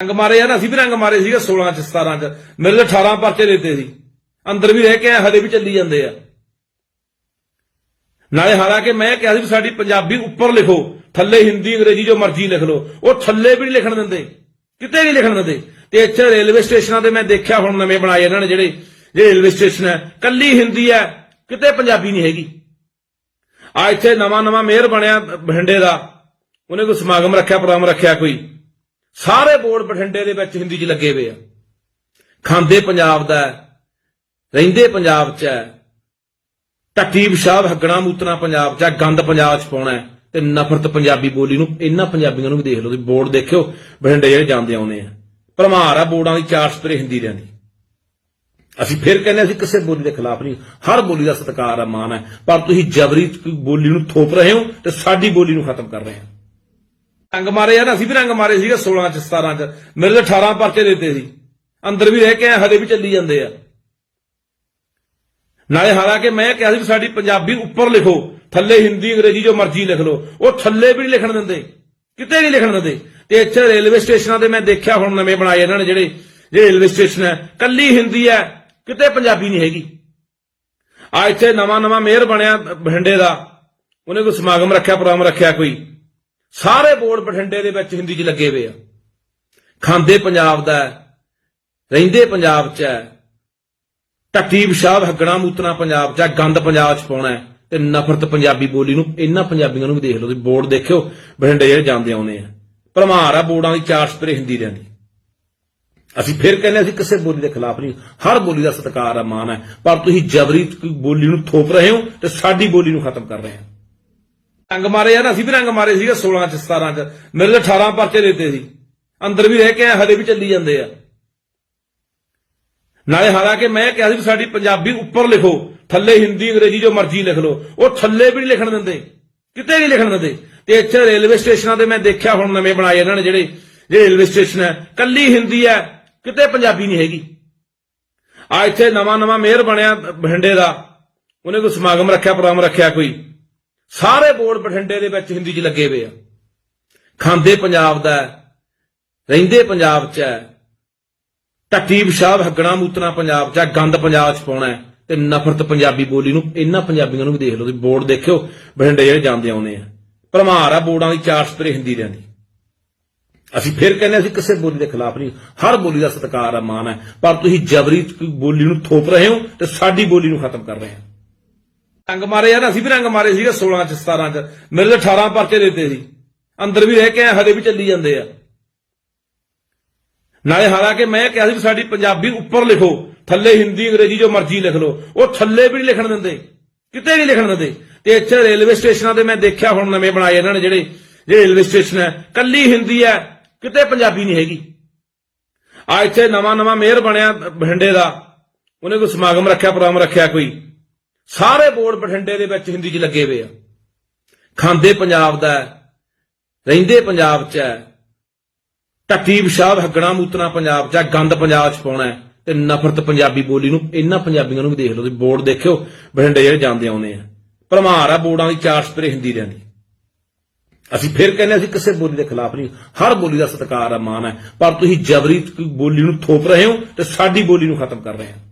ਰੰਗ ਮਾਰੇ ਯਾਰ, ਅਸੀਂ ਵੀ ਰੰਗ ਮਾਰੇ ਸੀਗੇ 16 ਚ 17 ਚ। ਮੇਰੇ ਤੇ 18 ਪਰਚੇ ਦਿੱਤੇ ਸੀ। ਅੰਦਰ ਵੀ ਰਹਿ ਕੇ ਆਏ, ਹਲੇ ਵੀ ਚੱਲੀ ਜਾਂਦੇ ਆ। ਨਾਲੇ ਹਾਲਾਂਕਿ ਮੈਂ ਕਿਹਾ ਸੀ ਵੀ ਸਾਡੀ ਪੰਜਾਬੀ ਉੱਪਰ ਲਿਖੋ, ਥੱਲੇ ਹਿੰਦੀ, ਅੰਗਰੇਜ਼ੀ ਜੋ ਮਰਜ਼ੀ ਲਿਖ ਲਓ, ਉਹ ਥੱਲੇ ਵੀ ਨਹੀਂ ਲਿਖਣ ਦਿੰਦੇ। ਕਿਤੇ ਨਹੀਂ ਲਿਖਣ ਦਿੰਦੇ। ਤੇ ਇੱਥੇ ਰੇਲਵੇ ਸਟੇਸ਼ਨਾਂ ਤੇ ਮੈਂ ਦੇਖਿਆ ਹੁਣ ਨਵੇਂ ਬਣਾਏ ਇਹਨਾਂ ਨੇ ਜਿਹੜੇ ਜਿਹੜੇ ਰੇਲਵੇ ਸਟੇਸ਼ਨ ਹੈ। ਕੱਲੀ ਹਿੰਦੀ ਹੈ, ਕਿਤੇ ਪੰਜਾਬੀ ਨਹੀਂ ਹੈਗੀ। ਆ ਇੱਥੇ ਨਵਾਂ ਨਵਾਂ ਮੇਅਰ ਬਣਿਆ, ਬਠਿੰਡੇ ਦਾ। ਉਹਨੇ ਕੋਈ ਸਮਾਗਮ ਰੱਖਿਆ, ਪ੍ਰੋਗਰਾਮ ਰੱਖਿਆ ਕੋਈ। ਸਾਰੇ ਬੋਰਡ ਬਠਿੰਡੇ ਦੇ ਵਿੱਚ ਹਿੰਦੀ 'ਚ ਲੱਗੇ ਹੋਏ ਆ। ਖਾਂਦੇ ਪੰਜਾਬ ਦਾ ਰਹਿੰਦੇ ਪੰਜਾਬ 'ਚ ਹੈ ਟੱਟੀ ਪਿਸ਼ਾਬ ਹੱਗਣਾ ਮੂਤਣਾ ਪੰਜਾਬ 'ਚ ਹੈ, ਗੰਦ ਪੰਜਾਬ 'ਚ ਪਾਉਣਾ ਤੇ ਨਫ਼ਰਤ ਪੰਜਾਬੀ ਬੋਲੀ ਨੂੰ ਇਹਨਾਂ ਪੰਜਾਬੀਆਂ ਨੂੰ ਵੀ ਦੇਖ ਲਓ ਤੁਸੀਂ ਬੋਰਡ ਦੇਖਿਓ ਬਠਿੰਡੇ ਜਿਹੜੇ ਜਾਂਦੇ ਆਉਂਦੇ ਆ। ਭਰਮਾਰ ਆ ਬੋਰਡਾਂ ਦੀ ਚਾਰ ਸਪਰੇ ਹਿੰਦੀ ਦਿਆਂ ਦੀ। ਅਸੀਂ ਫਿਰ ਕਹਿੰਦੇ ਅਸੀਂ ਕਿਸੇ ਬੋਲੀ ਦੇ ਖਿਲਾਫ ਨਹੀਂ ਹਰ ਬੋਲੀ ਦਾ ਸਤਿਕਾਰ ਆ ਮਾਣ ਹੈ। ਪਰ ਤੁਸੀਂ ਜਬਰੀ ਬੋਲੀ ਨੂੰ ਥੋਪ ਰਹੇ ਹੋ ਤੇ ਸਾਡੀ ਬੋਲੀ ਨੂੰ ਖਤਮ ਕਰ ਰਹੇ ਹੋ। ਰੰਗ ਮਾਰੇ ਯਾਰ ਅਸੀਂ ਵੀ ਰੰਗ ਮਾਰੇ ਸੀਗੇ 16 ਚ 17 ਚ। ਮੇਰੇ ਤੇ 18 ਪਰਚੇ ਦਿੱਤੇ ਸੀ। ਅੰਦਰ ਵੀ ਰਹਿ ਕੇ ਆਏ ਹਲੇ ਵੀ ਚੱਲੀ ਜਾਂਦੇ ਆ। ਨਾਲੇ ਹਾਲਾਂਕਿ ਮੈਂ ਕਿਹਾ ਸੀ ਵੀ ਸਾਡੀ ਪੰਜਾਬੀ ਉੱਪਰ ਲਿਖੋ, ਥੱਲੇ ਹਿੰਦੀ, ਅੰਗਰੇਜ਼ੀ ਜੋ ਮਰਜ਼ੀ ਲਿਖ ਲਓ। ਉਹ ਥੱਲੇ ਵੀ ਨਹੀਂ ਲਿਖਣ ਦਿੰਦੇ। ਕਿਤੇ ਨਹੀਂ ਲਿਖਣ ਦਿੰਦੇ। ਤੇ ਇੱਥੇ ਰੇਲਵੇ ਸਟੇਸ਼ਨਾਂ ਤੇ ਮੈਂ ਦੇਖਿਆ ਹੁਣ ਨਵੇਂ ਬਣਾਏ ਇਹਨਾਂ ਨੇ ਜਿਹੜੇ ਜਿਹੜੇ ਰੇਲਵੇ ਸਟੇਸ਼ਨ ਹੈ। ਕੱਲੀ ਹਿੰਦੀ ਹੈ, ਕਿਤੇ ਪੰਜਾਬੀ ਨਹੀਂ ਹੈਗੀ। ਆ ਇੱਥੇ ਨਵਾਂ ਨਵਾਂ ਮੇਅਰ ਬਣਿਆ, ਬਠਿੰਡੇ ਦਾ। ਉਹਨੇ ਕੋਈ ਸਮਾਗਮ ਰੱਖਿਆ, ਪ੍ਰੋਗਰਾਮ ਰੱਖਿਆ ਕੋਈ। ਸਾਰੇ ਬੋਰਡ ਬਠਿੰਡੇ ਦੇ ਵਿੱਚ ਹਿੰਦੀ 'ਚ ਲੱਗੇ ਹੋਏ ਆ। ਖਾਂਦੇ ਪੰਜਾਬ ਦਾ ਰਹਿੰਦੇ ਪੰਜਾਬ 'ਚ ਹੈ ਟੱਟੀ ਪਿਸ਼ਾਬ ਹੱਗਣਾ ਮੂਤਣਾ ਪੰਜਾਬ 'ਚ ਹੈ, ਗੰਦ ਪੰਜਾਬ 'ਚ ਪਾਉਣਾ ਤੇ ਨਫ਼ਰਤ ਪੰਜਾਬੀ ਬੋਲੀ ਨੂੰ ਇਹਨਾਂ ਪੰਜਾਬੀਆਂ ਨੂੰ ਵੀ ਦੇਖ ਲਓ ਤੁਸੀਂ ਬੋਰਡ ਦੇਖਿਓ ਬਠਿੰਡੇ ਜਿਹੜੇ ਜਾਂਦੇ ਆਉਨੇ ਆ। ਭਰਮਾਰ ਆ ਬੋਰਡਾਂ ਦੀ ਚਾਰ ਸਪਰੇ ਹਿੰਦੀ ਦਿਆਂ ਦੀ ਅਸੀਂ ਫਿਰ ਕਹਿੰਦੇ ਹਾਂ ਅਸੀਂ ਕਿਸੇ ਬੋਲੀ ਦੇ ਖਿਲਾਫ ਨਹੀਂ ਹਰ ਬੋਲੀ ਦਾ ਸਤਿਕਾਰ ਆ ਮਾਣ ਹੈ। ਪਰ ਤੁਸੀਂ ਜਬਰੀ ਬੋਲੀ ਨੂੰ ਥੋਪ ਰਹੇ ਹੋ ਤੇ ਸਾਡੀ ਬੋਲੀ ਨੂੰ ਖਤਮ ਕਰ ਰਹੇ ਹੋ। ਰੰਗ ਮਾਰੇ ਯਾਰ ਅਸੀਂ ਵੀ ਰੰਗ ਮਾਰੇ ਸੀਗੇ 16 ਚ 17 ਚ। ਮੇਰੇ ਤੇ 18 ਪਰਚੇ ਦਿੱਤੇ ਸੀ। ਅੰਦਰ ਵੀ ਰਹਿ ਕੇ ਆਏ ਹਲੇ ਵੀ ਚੱਲੀ ਜਾਂਦੇ ਆ। ਨਾਲੇ ਹਾਲਾਂਕਿ ਮੈਂ ਕਿਹਾ ਸੀ ਵੀ ਸਾਡੀ ਪੰਜਾਬੀ ਉੱਪਰ ਲਿਖੋ, ਥੱਲੇ ਹਿੰਦੀ, ਅੰਗਰੇਜ਼ੀ ਜੋ ਮਰਜ਼ੀ ਲਿਖ ਲਓ। ਉਹ ਥੱਲੇ ਵੀ ਨਹੀਂ ਲਿਖਣ ਦਿੰਦੇ। ਕਿਤੇ ਨਹੀਂ ਲਿਖਣ ਦਿੰਦੇ। ਤੇ ਇੱਥੇ ਰੇਲਵੇ ਸਟੇਸ਼ਨਾਂ ਤੇ ਮੈਂ ਦੇਖਿਆ ਹੁਣ ਨਵੇਂ ਬਣਾਏ ਇਹਨਾਂ ਨੇ ਜਿਹੜੇ ਜਿਹੜੇ ਰੇਲਵੇ ਸਟੇਸ਼ਨ ਹੈ। ਕੱਲੀ ਹਿੰਦੀ ਹੈ, ਕਿਤੇ ਪੰਜਾਬੀ ਨਹੀਂ ਹੈਗੀ। ਆ ਇੱਥੇ ਨਵਾਂ ਨਵਾਂ ਮੇਅਰ ਬਣਿਆ, ਬਠਿੰਡੇ ਦਾ। ਉਹਨੇ ਕੋਈ ਸਮਾਗਮ ਰੱਖਿਆ, ਪ੍ਰੋਗਰਾਮ ਰੱਖਿਆ ਕੋਈ। ਸਾਰੇ ਬੋਰਡ ਬਠਿੰਡੇ ਦੇ ਵਿੱਚ ਹਿੰਦੀ 'ਚ ਲੱਗੇ ਹੋਏ ਆ। ਖਾਂਦੇ ਪੰਜਾਬ ਦਾ ਰਹਿੰਦੇ ਪੰਜਾਬ 'ਚ ਹੈ ਟੱਟੀ ਪਿਸ਼ਾਬ ਹੱਗਣਾ ਮੂਤਣਾ ਪੰਜਾਬ 'ਚ ਹੈ, ਗੰਦ ਪੰਜਾਬ 'ਚ ਪਾਉਣਾ ਹੈ ਤੇ ਨਫ਼ਰਤ ਪੰਜਾਬੀ ਬੋਲੀ ਨੂੰ ਇਹਨਾਂ ਪੰਜਾਬੀਆਂ ਨੂੰ ਵੀ ਦੇਖ ਲਓ ਤੁਸੀਂ ਬੋਰਡ ਦੇਖਿਓ ਬਠਿੰਡੇ ਜਿਹੜੇ ਜਾਂਦੇ ਆਉਨੇ ਆ। ਭਰਮਾਰ ਆ ਬੋਰਡਾਂ ਦੀ ਚਾਰ ਸਪਰੇ ਹਿੰਦੀ ਦਿਆਂ ਦੀ ਅਸੀਂ ਫਿਰ ਕਹਿੰਦੇ ਅਸੀਂ ਕਿਸੇ ਬੋਲੀ ਦੇ ਖਿਲਾਫ ਨਹੀਂ ਹਰ ਬੋਲੀ ਦਾ ਸਤਿਕਾਰ ਆ ਮਾਣ ਹੈ। ਪਰ ਤੁਸੀਂ ਜਬਰੀ ਬੋਲੀ ਨੂੰ ਥੋਪ ਰਹੇ ਹੋ ਤੇ ਸਾਡੀ ਬੋਲੀ ਨੂੰ ਖਤਮ ਕਰ ਰਹੇ ਹੋ। ਰੰਗ ਮਾਰੇ ਯਾਰ, ਅਸੀਂ ਵੀ ਰੰਗ ਮਾਰੇ ਸੀਗੇ 16 ਚ 17 ਚ। ਮੇਰੇ ਤੇ 18 ਪਰਚੇ ਦਿੱਤੇ ਸੀ। ਅੰਦਰ ਵੀ ਰਹਿ ਕੇ ਹਲੇ ਵੀ ਚੱਲੀ ਜਾਂਦੇ ਆ। ਨਾਲੇ ਹਾਲਾਂਕਿ ਮੈਂ ਕਿਹਾ ਸੀ ਵੀ ਸਾਡੀ ਪੰਜਾਬੀ ਉੱਪਰ ਲਿਖੋ, ਥੱਲੇ ਹਿੰਦੀ, ਅੰਗਰੇਜ਼ੀ ਜੋ ਮਰਜ਼ੀ ਲਿਖ ਲਓ। ਉਹ ਥੱਲੇ ਵੀ ਨਹੀਂ ਲਿਖਣ ਦਿੰਦੇ। ਕਿਤੇ ਨਹੀਂ ਲਿਖਣ ਦਿੰਦੇ। ਤੇ ਇੱਥੇ ਰੇਲਵੇ ਸਟੇਸ਼ਨਾਂ ਤੇ ਮੈਂ ਦੇਖਿਆ ਹੁਣ ਨਵੇਂ ਬਣਾਏ ਇਹਨਾਂ ਨੇ ਜਿਹੜੇ ਜਿਹੜੇ ਰੇਲਵੇ ਸਟੇਸ਼ਨ ਹੈ। ਕੱਲੀ ਹਿੰਦੀ ਹੈ, ਕਿਤੇ ਪੰਜਾਬੀ ਨਹੀਂ ਹੈਗੀ। ਆ ਇੱਥੇ ਨਵਾਂ ਨਵਾਂ ਮੇਅਰ ਬਣਿਆ, ਬਠਿੰਡੇ ਦਾ। ਉਹਨੇ ਕੋਈ ਸਮਾਗਮ ਰੱਖਿਆ, ਪ੍ਰੋਗਰਾਮ ਰੱਖਿਆ ਕੋਈ। ਸਾਰੇ ਬੋਰਡ ਬਠਿੰਡੇ ਦੇ ਵਿੱਚ ਹਿੰਦੀ 'ਚ ਲੱਗੇ ਹੋਏ ਆ। ਖਾਂਦੇ ਪੰਜਾਬ ਦਾ ਰਹਿੰਦੇ ਪੰਜਾਬ 'ਚ ਹੈ ਟੱਟੀ ਪਿਸ਼ਾਬ ਹੱਗਣਾ ਮੂਤਣਾ ਪੰਜਾਬ 'ਚ ਹੈ, ਗੰਦ ਪੰਜਾਬ 'ਚ ਪਾਉਣਾ ਹੈ ਤੇ ਨਫ਼ਰਤ ਪੰਜਾਬੀ ਬੋਲੀ ਨੂੰ ਇਹਨਾਂ ਪੰਜਾਬੀਆਂ ਨੂੰ ਵੀ ਦੇਖ ਲਓ ਤੁਸੀਂ ਬੋਰਡ ਦੇਖਿਓ ਬਠਿੰਡੇ ਜਿਹੜੇ ਜਾਂਦੇ ਆਉਂਦੇ ਆ। ਭਰਮਾਰ ਆ ਬੋਰਡਾਂ ਦੀ ਚਾਰ ਸਪਰੇ ਹਿੰਦੀ ਦਿਆਂ ਦੀ ਅਸੀਂ ਫਿਰ ਕਹਿੰਦੇ ਅਸੀਂ ਕਿਸੇ ਬੋਲੀ ਦੇ ਖਿਲਾਫ ਨਹੀਂ ਹਰ ਬੋਲੀ ਦਾ ਸਤਿਕਾਰ ਆ ਮਾਣ ਹੈ ਪਰ ਤੁਸੀਂ ਜਬਰੀ ਬੋਲੀ ਨੂੰ ਥੋਪ ਰਹੇ ਹੋ ਤੇ ਸਾਡੀ ਬੋਲੀ ਨੂੰ ਖਤਮ ਕਰ ਰਹੇ ਹੋ।